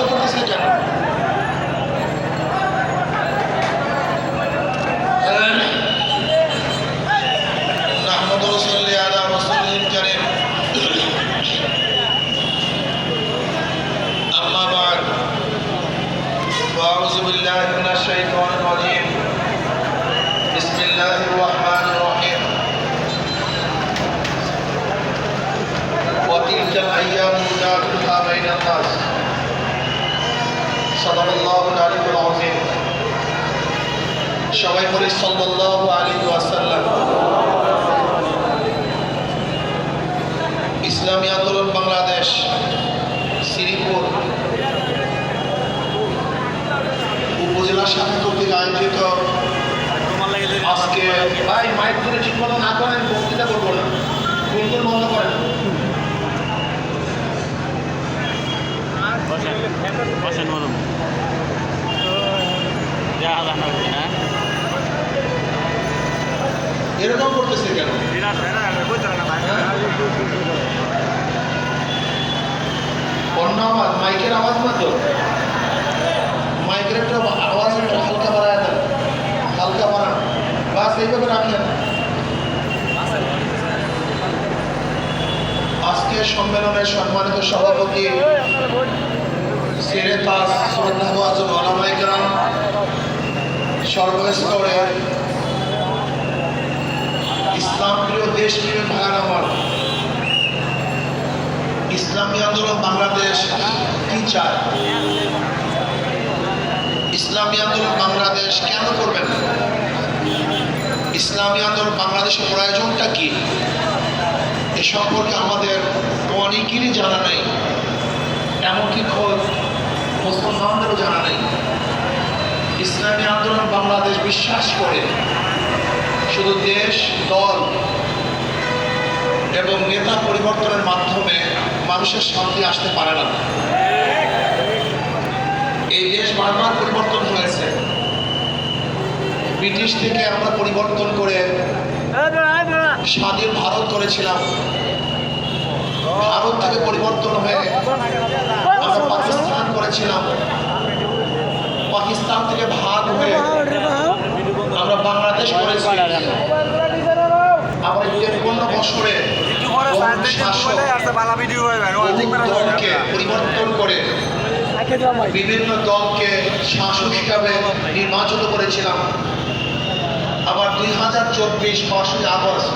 কত পার্সেন্ট সবাই বলি সাল্লাল্লাহু আলাইহি ওয়াসাল্লাম। ইসলামী আন্দোলন বাংলাদেশ, শ্রীপুর। উপজেলা শাখা কর্তৃক আয়োজিত আজকে ভাই, মাইক ধরে ঠিক মতো না করেন বক্তৃতা করব না। গুনগুন বন্ধ করেন। বসেন বসেন বলুন। যা হ্যাঁ? এরকম করতেছে কেন? অন্য আওয়াজ মাইকের আওয়াজ মতো মাইকের একটু আওয়াজ একটু হালকা বাড়ায় দেন। হালকা বাড়ান। বাস, এইভাবে রাখেন। আজকে সম্মেলনের সম্মানিত সভাপতি সিরে তাজ শ্রদ্ধাভাজন ওলামাইকরাম সর্বস্তরে ইসলাম প্রিয় দেশ, প্রিয় ভাইয়ার আমার। ইসলামী আন্দোলন বাংলাদেশ, কি চায়? ইসলামী আন্দোলন বাংলাদেশ কেন করবেন? ইসলামী আন্দোলন বাংলাদেশের প্রয়োজনটা কি? এ সম্পর্কে আমাদের অনেকেরই জানা নেই, এমনকি খোঁজ মুসলমানদেরও জানা নেই। ইসলামী আন্দোলন বাংলাদেশ বিশ্বাস করে শুধু দেশ, দল এবং নেতা পরিবর্তনের মাধ্যমে মানুষের শান্তি আসতে পারে না। এই দেশ বারবার পরিবর্তন হয়েছে। ব্রিটিশ থেকে আমরা পরিবর্তন করে স্বাধীন ভারত করেছিলাম। ভারত থেকে পরিবর্তন হয়ে আমরা পাকিস্তান করেছিলাম। পাকিস্তান থেকে ভাগ হয়ে করেছি পরিবর্তন করে বিভিন্ন দলকে শাসক হিসাবে নির্বাচিত করেছিলাম। আবার দুই হাজার চব্বিশ পাঁচই আগস্ট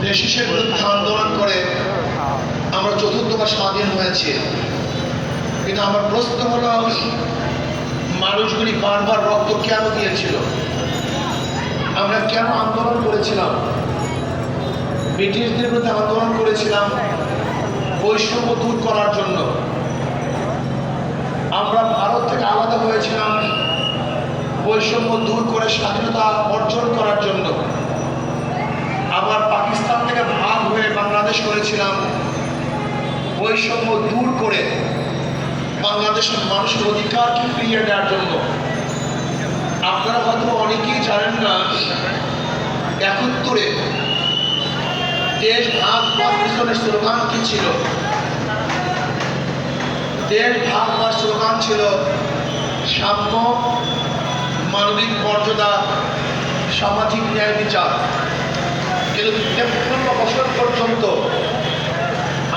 ব্রিটিশের বিরুদ্ধে আন্দোলন করে আমরা চতুর্থবার স্বাধীন হয়েছি। কিন্তু আমার প্রশ্ন হলো মানুষগুলি বারবার রক্ত কেন দিয়েছিল? আমরা কেন আন্দোলন করেছিলাম? ব্রিটিশদের বিরুদ্ধে আন্দোলন করেছিলাম বৈষম্য দূর করার জন্য। আমরা ভারত থেকে আলাদা হয়েছিলাম বৈষম্য দূর করে স্বাধীনতা অর্জন করার জন্য। আবার পাকিস্তান থেকে ভাগ হয়ে বাংলাদেশ করেছিলাম বৈষম্য দূর করে বাংলাদেশের মানুষের অধিকারকে ফিরিয়ে দেওয়ার জন্য। আপনারা হয়তো অনেকেই জানেন না, একাত্তরে দেশ ভাগ পাকিস্তানের স্লোগান কি ছিল? দেশ ভাগ বা স্লোগান ছিল, সাম্য মানবিক মর্যাদা, সামাজিক ন্যায় বিচার। কিন্তু তেপ্পান্ন বছর পর্যন্ত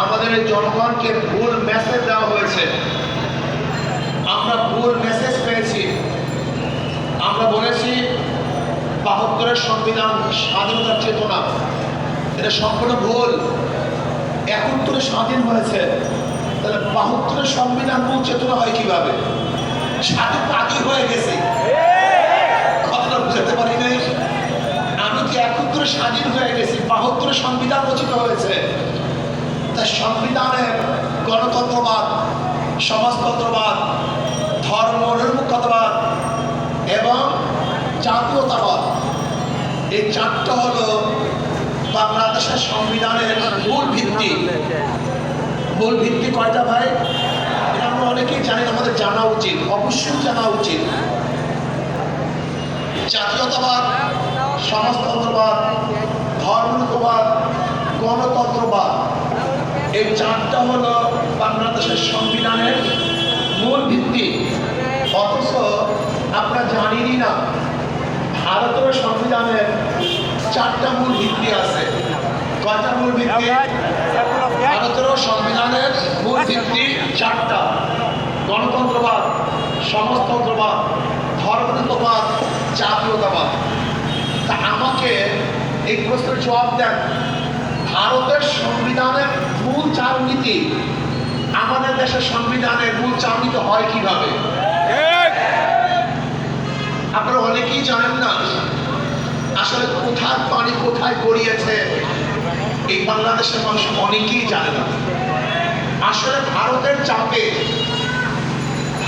আমাদের জনগণকে ভুল মেসেজ দেওয়া হয়েছে। আমরা ভুল মেসেজ আমরা বলেছি বাহাত্তরের সংবিধান স্বাধীনতার চেতনা। এটা সম্পূর্ণ ভুল। একাত্তরে স্বাধীন হয়েছে। তাহলে বাহাত্তরের সংবিধান মূল চেতনা হয় কীভাবে? স্বাধীন তো আগে হয়ে গেছে। কথাটা বুঝাতে পারি নাই। আমি কি একাত্তরে স্বাধীন হয়ে গেছি? বাহাত্তরে সংবিধান রচিত হয়েছে। তাই সংবিধানের গণতন্ত্রবাদ, সমাজতন্ত্রবাদ, ধর্ম নির্মুখতাবাদ এবং জাতীয়তাবাদ। এই চারটা হলো বাংলাদেশের সংবিধানের মূল ভিত্তি। মূল ভিত্তি কয়টা ভাই? এটা আমরা অনেকেই জানি, আমাদের জানা উচিত, অবশ্যই জানা উচিত। জাতীয়তাবাদ, সমাজতন্ত্রবাদ, ধর্মনিরপবাদ, গণতন্ত্রবাদ। এই চারটা হলো বাংলাদেশের সংবিধানের মূল ভিত্তি। অথচ আমরা জানিনি না। ভারতের সংবিধানের চারটা মূল ভিত্তি আছে। কয়টা মূল ভিত্তি? ভারতের সংবিধানের মূল ভিত্তি চারটা। গণতন্ত্রবাদ, সমাজতন্ত্রবাদ ধর্মনিরপবাদ জাতীয়তাবাদ। তা আমাকে এই প্রশ্নের জবাব দেন। ভারতের সংবিধানের মূল চার নীতি আমাদের দেশের সংবিধানের মূল চার নীতি হয় কীভাবে? আপনারা অনেকেই জানেন না, আসলে কোথায় পানি কোথায় গড়িয়েছে, এই বাংলাদেশের মানুষ অনেকেই জানে না। আসলে ভারতের চাপে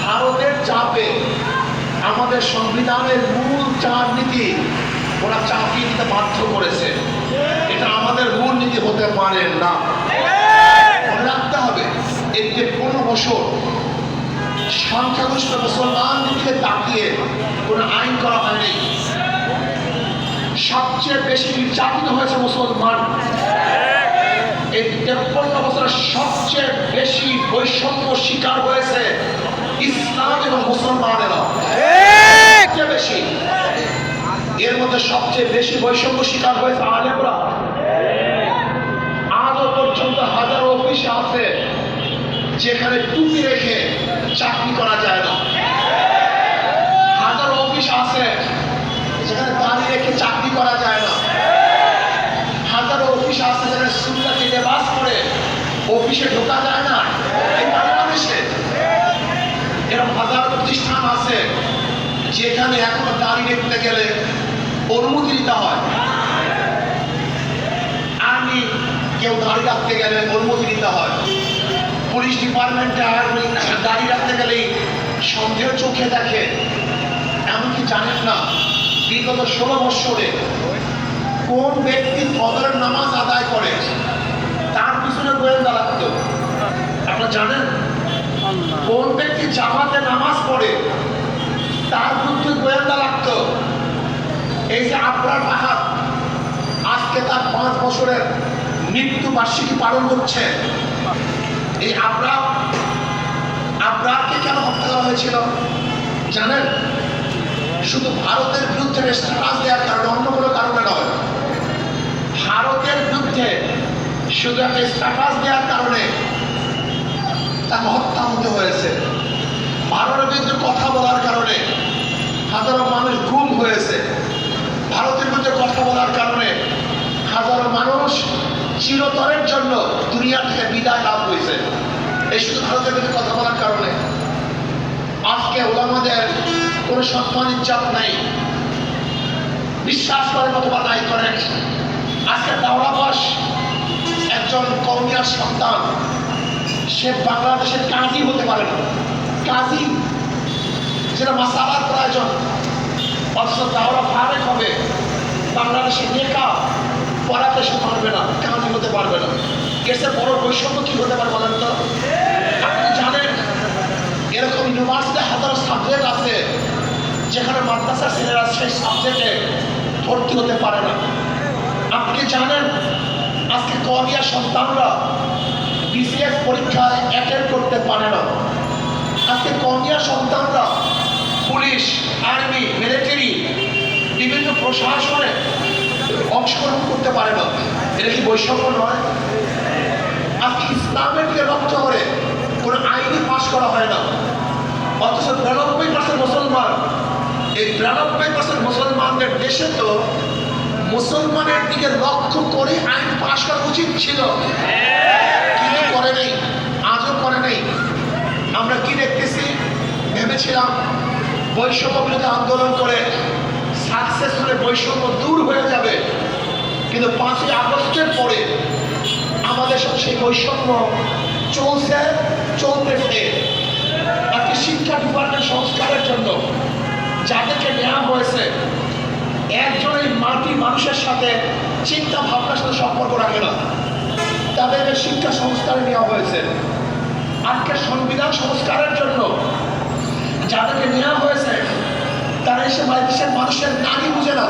ভারতের চাপে আমাদের সংবিধানের মূল চার নীতি, ওরা চাপিয়ে দিতে বাধ্য করেছে। এটা আমাদের মূল নীতি হতে পারে না। রাখতে হবে এই তেপ্পন্ন বছর সংখ্যাগরিষ্ঠ মুসলমান দিকে তাকিয়ে কোনো আইন করা হয়নি। সবচেয়ে বেশি নির্যাতিত হয়েছে মুসলমান। এই তেপ্পন্ন বছরের সবচেয়ে বেশি বৈষম্য শিকার হয়েছে ইসলাম এবং মুসলমানেরা। সবচেয়ে বেশি। এর মধ্যে সবচেয়ে বেশি বৈষম্য শিকার হয়েছে আলেমরা। আজও পর্যন্ত হাজারো অফিসে আছে যেখানে টুপি রেখে চাকরি করা যায় না। হাজারো অফিস আছে যেখানে দাড়ি রেখে চাকরি করা যায় না। হাজারো অফিস আছে যেখানে সুন্দর বাস করে, অফিসে ঢোকা যায় না। এই বাংলাদেশে এরকম হাজার প্রতিষ্ঠান আছে যেখানে এখনও দাড়ি রেখতে গেলে অনুমতি নিতে হয়। আর্মি কেউ দাড়ি রাখতে গেলে অনুমতি নিতে হয়। পুলিশ ডিপার্টমেন্টে আর্মি গাড়ি রাখতে গেলেই সন্দেহ চোখে দেখে। এমনকি জানেন না বিগত ষোলো বৎসরে কোন ব্যক্তি ফজরের নামাজ আদায় করে তার পিছনে গোয়েন্দা লাগতো। আপনারা জানেন? কোন ব্যক্তি জামাতে নামাজ পড়ে তার বিরুদ্ধে গোয়েন্দা লাগতো। এই যে আপনার বাহাত আজকে তার পাঁচ বছরের মৃত্যু বার্ষিকী পালন করছে। এই আমরা আবরারকে কেন হত্যা করা হয়েছিল? জানেন? শুধু ভারতের বিরুদ্ধে স্ট্যাটাস দেওয়ার কারণে, অন্য কোনো কারণে নয়। ভারতের বিরুদ্ধে শুধু একটা স্ট্যাটাস দেওয়ার কারণে তাকে হত্যা হতে হয়েছে। ভারতের বিরুদ্ধে কথা বলার কারণে হাজারো মানুষ গুম হয়েছে। ভারতের বিরুদ্ধে কথা বলার কারণে হাজারো মানুষ চিরতরের জন্য দুনিয়া থেকে বিদায় লাভ হয়েছে। এই শুধু ভারতের বিরুদ্ধে কথা বলার কারণে। আজকে ওলামাদের কোনো সম্মান ইজ্জাত নাই। বিশ্বাস করেন অথবা নাই করেন আজকে দাওরাবাস একজন কৌমিয়ার সন্তান। সে বাংলাদেশের কাজী হতে পারে না। কাজী। যেটা মাসালার প্রয়োজন। অথচ দাওরা ফারেক হবে। বাংলাদেশে নেকা পড়াতে সে পারবে না, কাজী হতে পারবে না। এসে বড় বৈষম্য কি হতে পারে বলেন তো? আপনি জানেন, এরকম ইউনিভার্সিটি হাজারো সাবজেক্ট আছে, যেখানে মাদ্রাসার ছেলেরা সেই সাবজেক্টে ভর্তি হতে পারে না। আপনি জানেন, আজকে কমিয়া সন্তানরা বিসিএস পরীক্ষায় অ্যাটেন্ড করতে পারে না। আজকে কমিয়া সন্তানরা পুলিশ, আর্মি মিলিটারি বিভিন্ন প্রশাসনে অংশগ্রহণ করতে পারে না। এটা কি বৈষম্য নয়? আজকে ইসলামের দিকে লক্ষ্য করে কোনো আইনি পাশ করা হয় না। অথচ বিরানব্বই পার্সেন্ট মুসলমান, এই বিরানব্বই পার্সেন্ট মুসলমানদের দেশে তো মুসলমানের দিকে লক্ষ্য করে আইন পাশ করা উচিত ছিল। কিন্তু করে নেই, আজও করে নেই। আমরা কি দেখতেছি? ভেবেছিলাম বৈষম্য বিরোধী আন্দোলন করে সাকসেস হলে বৈষম্য দূর হয়ে যাবে। কিন্তু পাঁচই আগস্টের পরে আমাদের সাথে সেই বৈষম্য চলছে চলতেছে আজকে শিক্ষা ডিপার্টমেন্ট সংস্কারের জন্য যাদেরকে নেওয়া হয়েছে একজন এই মাটি মানুষের সাথে চিন্তা ভাবনার সাথে সম্পর্ক রাখে না। তাদেরকে শিক্ষা সংস্কারে নেওয়া হয়েছে। আজকে সংবিধান সংস্কারের জন্য যাদেরকে নেওয়া হয়েছে, তারা এসে দেশের মানুষের নারী বুঝে না।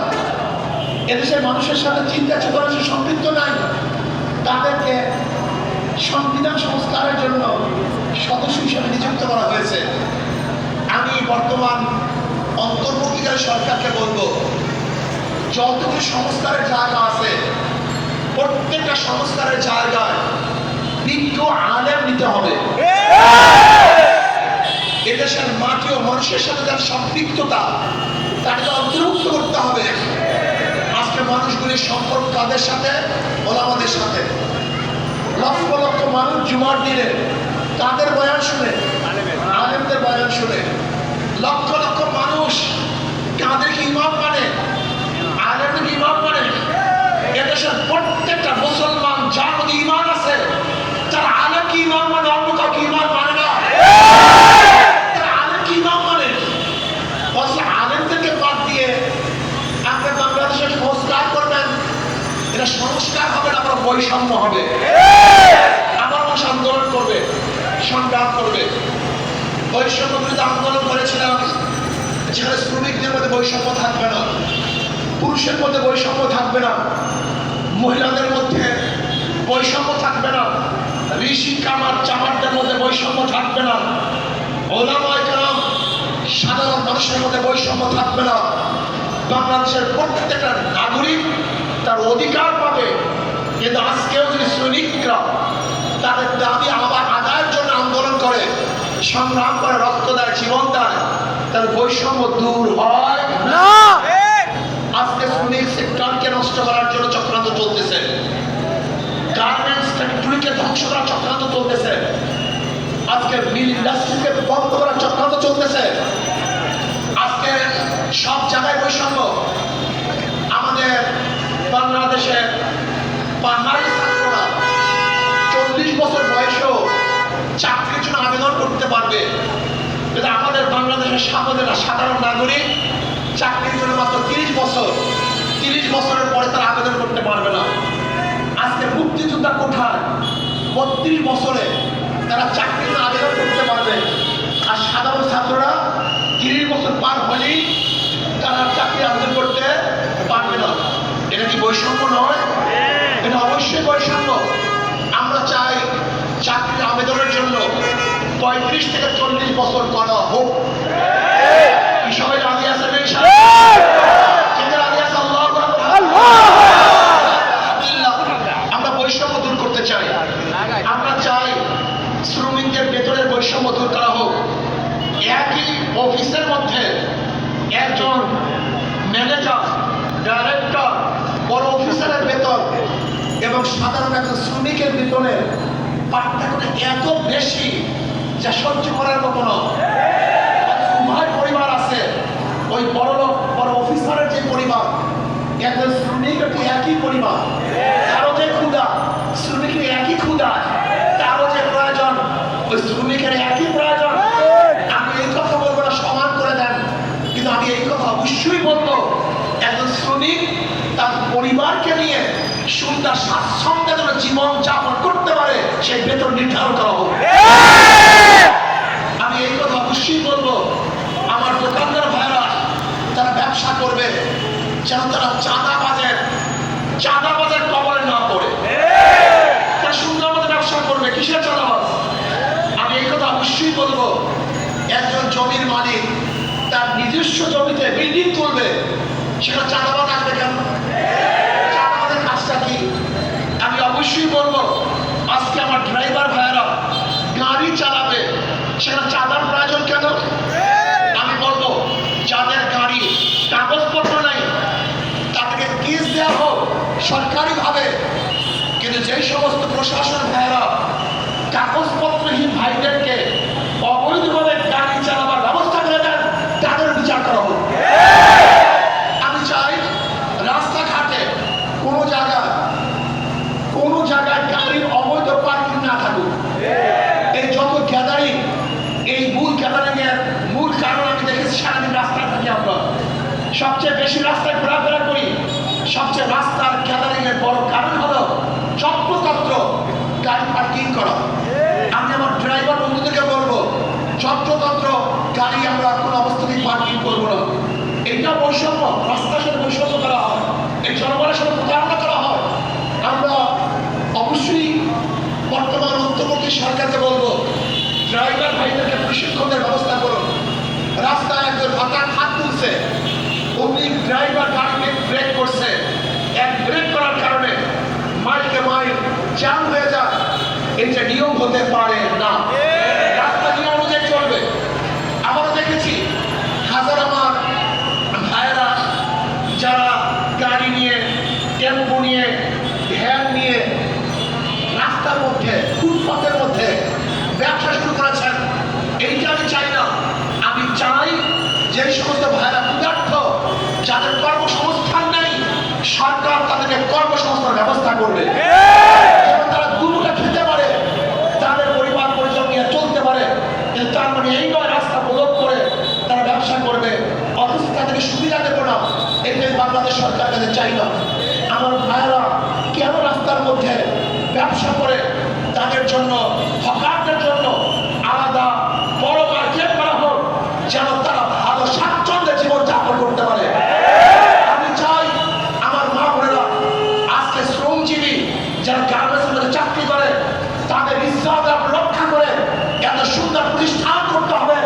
এদেশের মানুষের সাথে চিন্তা চেতনা সম্পৃক্ত নাই। তাদেরকে সংবিধান সংস্কারের জন্য সদস্য হিসেবে নিযুক্ত করা হয়েছে। আমি বর্তমান অন্তর্বর্তীকালে সরকারকে বলব, যতগুলো সংস্কারের জায়গা আছে, প্রত্যেকটা সংস্কারের জায়গায় বিজ্ঞ আলেম নিতে হবে। এদেশের মাটি ও মানুষের সাথে যার সম্পৃক্ততা, তাকে অন্তর্ভুক্ত করতে হবে। মানুষগুলির সম্পর্ক কাদের সাথে, ওলামাদের সাথে। লক্ষ লক্ষ মানুষ জুমার দিনে তাদের বয়ান শুনে, আলেমদের বয়ান শুনে। লক্ষ লক্ষ মানুষ কাদেরকে ইমাম মানে আলেমকে ইমাম মানে। এদেশের প্রত্যেকটা মুসলমান, যার মধ্যে ইমান আছে, তারা আলেমকে ইমাম মানে অন্য কাউকে ইমান মানে না তারা আলেমকে ইমাম মানে অথচ আলেমদেরকে বাদ দিয়ে আপনি বাংলাদেশের সংস্কার করবেন এটা সংস্কার হবে না আপনার বৈষম্য হবে আমার মানুষ আন্দোলন করবে সংগ্রাম করবে বৈষম্য বিরুদ্ধে আন্দোলন করেছিলাম যেখানে শ্রমিকদের মধ্যে বৈষম্য থাকবে না। পুরুষের মধ্যে বৈষম্য থাকবে না। মহিলাদের মধ্যে বৈষম্য থাকবে না। ঋষি, কামার, চামারদের মধ্যে বৈষম্য থাকবে না। ওলামায় সাধারণ মানুষের মধ্যে বৈষম্য থাকবে না। বাংলাদেশের প্রত্যেকটা নাগরিক তার অধিকার পাবে। কিন্তু আজকেও যদি শ্রমিকরা তাদের দাবি আবার আদায়ের জন্য আন্দোলন করে, সংগ্রাম করে, রক্ত দেয়, জীবন দেয় তার বৈষম্য দূর হয় না! আজকে শ্রমিক সেক্টরকে নষ্ট করার জন্য চক্রান্ত চলতেছে। গার্মেন্টস ফ্যাক্টরিকে ধ্বংস করার চক্রান্ত চলতেছে। আজকে মিল ইন্ডাস্ট্রিকে বন্ধ করার চক্রান্ত চলতেছে। আজকে সব জায়গায় বৈষম্য। আমাদের বাংলাদেশে পাহাড়ি ছাত্ররা চল্লিশ বছর বয়সেও চাকরির জন্য আবেদন করতে পারবে। কিন্তু আমাদের বাংলাদেশের সাধারণ সাধারণ নাগরিক চাকরির জন্য মাত্র তিরিশ বছর, তিরিশ বছরের পরে তারা আবেদন করতে পারবে না। আজকে মুক্তিযোদ্ধা কোঠায় বত্রিশ বছরে তারা চাকরির আবেদন করতে পারবে। আর সাধারণ ছাত্ররা তিরিশ বছর পার হলেই তারা চাকরি আবেদন করতে পারবে না। এটা কি বৈষম্য নয়? এটা অবশ্যই বৈষম্য। আমরা চাই চাকরির আবেদনের জন্য পঁয়ত্রিশ থেকে চল্লিশ বছর করা হোক। কি সবাই রাজি আছেন। আমরা বৈষম্য দূর করতে চাই। আমরা চাই শ্রমিকদের বেতনের বৈষম্য দূর করা হোক। একই অফিসের মধ্যে একজন ম্যানেজার ডাইরেক্টর বড় অফিসারের বেতন এবং সাধারণ একজন শ্রমিকের বেতনের পার্থক্য এত বেশি যা সহ্য করার মতো নয়। পরিবার আছে। ওই বড় লোক, বড় অফিসারের যে পরিবার, একজন শ্রমিক একটি একই পরিবার। তারও যে ক্ষুদা শ্রমিকের একই ক্ষুদা তারও যে প্রয়োজন, ওই শ্রমিকের একই প্রয়োজন। আমি এই কথা বলব না, সমান করে দেন। কিন্তু আমি এই কথা অবশ্যই বলব, একজন শ্রমিক তার পরিবারকে নিয়ে সুন্দর স্বাচ্ছন্দ্যে যেন জীবন যাপন করতে পারে, সেই বেতন নির্ধারণ করা হোক আমি এই কথা অবশ্যই বলব আমার দোকানদার ভাইরা তারা ব্যবসা করবে যেন তারা চাঁদা বাজের চাঁদা বাজের কবলে না পড়ে। তারা সুন্দর মতো ব্যবসা করবে, কিসের চাঁদাবাজ? আমি এই কথা অবশ্যই বলব, একজন জমির মালিক তার নিজস্ব জমিতে বিল্ডিং তুলবে, সেটা চাঁদাবাজ আসবে কেন? চাঁদাবাজের কাজটা কি? আমি অবশ্যই বলব, আজকে আমার ড্রাইভার ভাইয়েরা গাড়ি চালাবে সেটা চাঁদার সরকারিভাবে কিন্তু যে সমস্ত প্রশাসন ভাইয়েরা কাগজপত্রহীন ভাইদেরকে অবৈধভাবে গাড়ি চালাবার ব্যবস্থা করে দেন তাদের বিচার করা হোক আমি চাই রাস্তাঘাটে কোনো জায়গায় কোনো জায়গায় গাড়ির অবৈধ পার্কিং না থাকুক এই যত গ্যাদারিং এই মূল গ্যাদারিং এর মূল কারণ আমি দেখেছি সারাদিন রাস্তায় থাকি আমরা সবচেয়ে বেশি রাস্তায় ঘোরাফেরা করি সবচেয়ে রাস্তার গ্যাদারিং এর বড় কারণ হলো যত্রতত্র গাড়ি পার্কিং করা আমি আমার ড্রাইভার বন্ধুদেরকে বলব যত্রতত্র গাড়ি আমরা কোনো অবস্থাতেই পার্কিং করব না এটা বৈষম্য রাস্তার সাথে বৈষম্য করা হয় এই জনগণের সাথে প্রতারণা করা হয় আমরা অবশ্যই বর্তমান অন্তর্বর্তী সরকারকে বলব ড্রাইভার ভাইদেরকে প্রশিক্ষণের ব্যবস্থা করুন রাস্তায় একজন হঠাৎ হাত তুলছে অমনি ড্রাইভার গাড়িকে ব্রেক করছে। এক ব্রেক করার কারণে মাইলকে মাইল জ্যাম হয়ে যায়। এটা নিয়ম হতে পারে না রাস্তা নিয়ম অনুযায়ী চলবে আবারও দেখেছি হাজার আমার ভাইয়েরা যারা গাড়ি নিয়ে টেম্পো নিয়ে ভ্যান নিয়ে রাস্তার মধ্যে ফুটপাতের মধ্যে ব্যবসা শুরু করেছেন এইটা আমি চাই না আমি চাই যেই সমস্ত ভাইরা ক্ষুধার্থ যাদের কর্মসংস্থান নেই সরকার তাদেরকে কর্মসংস্থানের ব্যবস্থা করবে। তারা দুমুখে খেতে পারে তাদের পরিবার পরিজন নিয়ে চলতে পারে কিন্তু তার মানে এই নয় রাস্তা করে তারা ব্যবসা করবে। অথচ তাদেরকে সুবিধা দেবো না বাংলাদেশ সরকার কাছে চাই না। আমার ভাইয়েরা কেন রাস্তার মধ্যে ব্যবসা করে? তাদের জন্য হকারদের জন্য আলাদা বড় মার্কেট করা হোক যেন তারা ভালো স্বাচ্ছন্দ্যে জীবন যাপন করতে পারে আমি চাই আমার মা বোনেরা আজকে শ্রমজীবী যারা গার্মেন্টসের মধ্যে চাকরি করে তাদের ইসলাম রক্ষা করে এত সুন্দর প্রতিষ্ঠান করতে হবে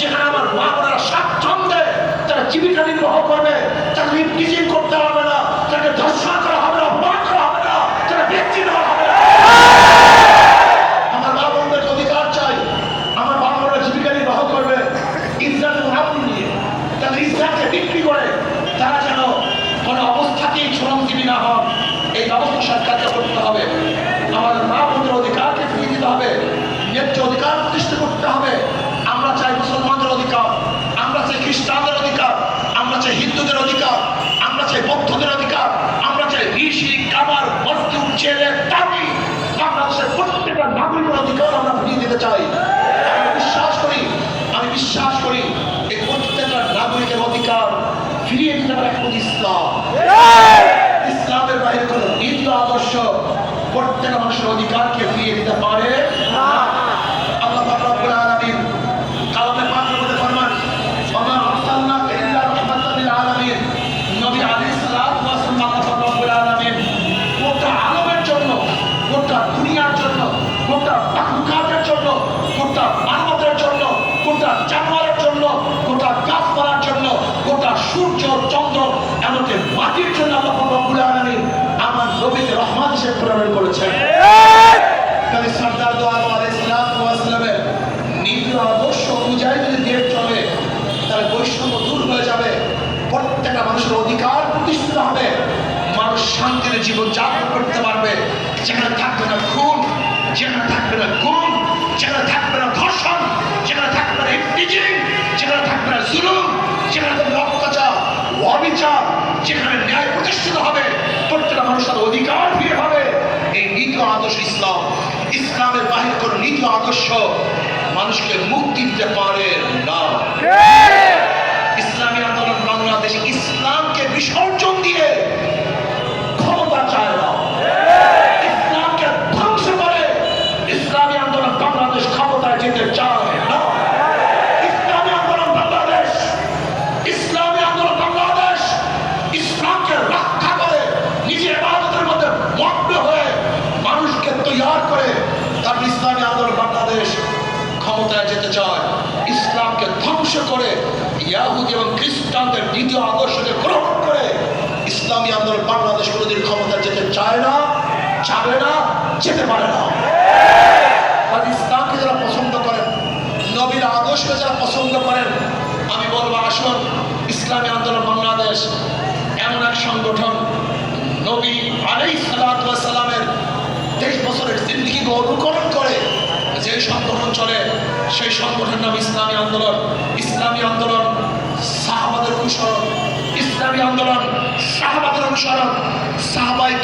যেখানে আমার মা বোনেরা স্বাচ্ছন্দ্যে তারা জীবিকা নির্বাহ করবে তাদের টিচিং করতে হবে না তাকে ধর্ষণ করা হবে না অপমান করা হবে না তারা ব্যক্তি দেওয়া হবে না আমার মা বোনদের অধিকার চাই আমার মা বোনেরা জীবিকা নির্বাহ করবে ইসলামের নাম নিয়ে তাদের ইসলামকে বিক্রি করে তারা যেন কোনো অবস্থাতেই শ্রমজীবী না হন এই ব্যবস্থা সরকারকে করতে হবে আমাদের মা বোনদের অধিকারকে ফিরিয়ে দিতে হবে ন্যায্য অধিকার প্রতিষ্ঠা করতে হবে আমরা চাই মুসলমানদের অধিকার আমরা চাই খ্রিস্টানদের অধিকার আমরা চাই হিন্দুদের অধিকার আমরা চাই বৌদ্ধদের অধিকার আমরা চাই ঋষি কামার মজদুর ছেলে দাবি বাংলাদেশের প্রত্যেকটা নাগরিকের অধিকার আমরা ফিরিয়ে দিতে চাই আমি বিশ্বাস করি আমি বিশ্বাস করি এই প্রত্যেকটা নাগরিকের অধিকার ফিরিয়ে দিতে পারে একমাত্র ইসলাম ইসলামের বাইরে কোনো নীতি ও আদর্শ প্রত্যেকটা মানুষের অধিকারকে ফিরিয়ে দিতে পারে। জীবন যাপন করতে পারবে। যেখানে থাকবে না খুন যেখানে থাকবে না গুম যেখানে থাকবে না ধর্ষণ যেখানে থাকবে না ইফটিজিং যেখানে থাকবে না জুলুম যেখানে থাকবে অত্যাচার অবিচার যেখানে ন্যায় প্রতিষ্ঠিত হবে প্রত্যেকটা মানুষের অধিকার ফিরে হবে এই নীতি আদর্শ ইসলাম ইসলামের বাহির কোন নীতি আদর্শ মানুষকে মুক্তি দিতে পারে না। ইসলামী আন্দোলন বাংলাদেশ ইসলামকে বিসর্জন দিয়ে ক্ষমতা চায় না ইসলামকে ধ্বংস করে ইসলামী আন্দোলন বাংলাদেশ ক্ষমতায় যেতে চায় না ইসলামী আন্দোলন বাংলাদেশ ইসলামী আন্দোলন বাংলাদেশ ইসলামকে রক্ষা করে নিজের ইবাদতের মধ্যে মগ্ন হয়ে মানুষকে তৈয়ার করে তারপর ইসলামী আন্দোলন বাংলাদেশ ক্ষমতায় যেতে চায় ইসলামকে ধ্বংস করে ইয়াহুদি এবং খ্রিস্টানদের দ্বিতীয় আদর্শকে গ্রহণ করে ইসলামী আন্দোলন বাংলাদেশ কোনোদিন ক্ষমতায় যেতে চায় না যাবে না, যেতে পারে না। ইসলামকে যারা পছন্দ করেন, নবীর আদর্শকে যারা পছন্দ করেন, আমি বলব আসুন, ইসলামী আন্দোলন বাংলাদেশ এমন এক সংগঠন, নবী আলাই সালামের তেইশ বছরের জিন্দিগিকে অনুকরণ করে যে সংগঠন চলে, সেই সংগঠনের নাম ইসলামী আন্দোলন। ইসলামী আন্দোলন অনুসরণ ইসলামী আন্দোলন সাহাবাদের অনুসরণ সাহাবাই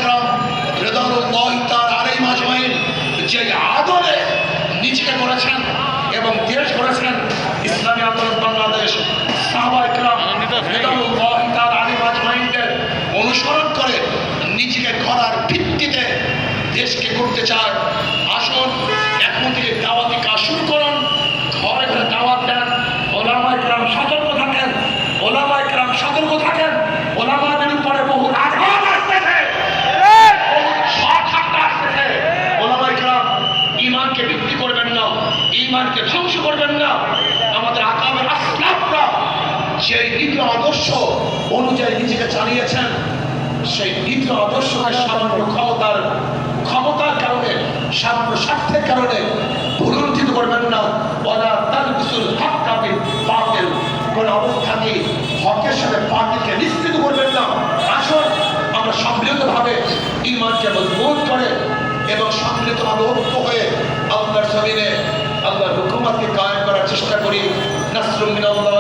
দেশে চালিয়েছেন সেই নীতি আদর্শকে সামান্য ক্ষমতার ক্ষমতার কারণে, সামান্য স্বার্থের কারণে পুনরুজ্জিত করবেন না। ওরা তার কিছু হক পাকের অবস্থাকে হকের সাথে নিশ্চিত করবেন না। আসুন, আমরা সম্মিলিতভাবে ইমানকে মজবুত করে এবং সম্মিলিতভাবে ঐক্য হয়ে আল্লাহর জমিনে আল্লাহর হুকুমাতকে কায়েম করার চেষ্টা করি। নাসরুমিন আল্লাহ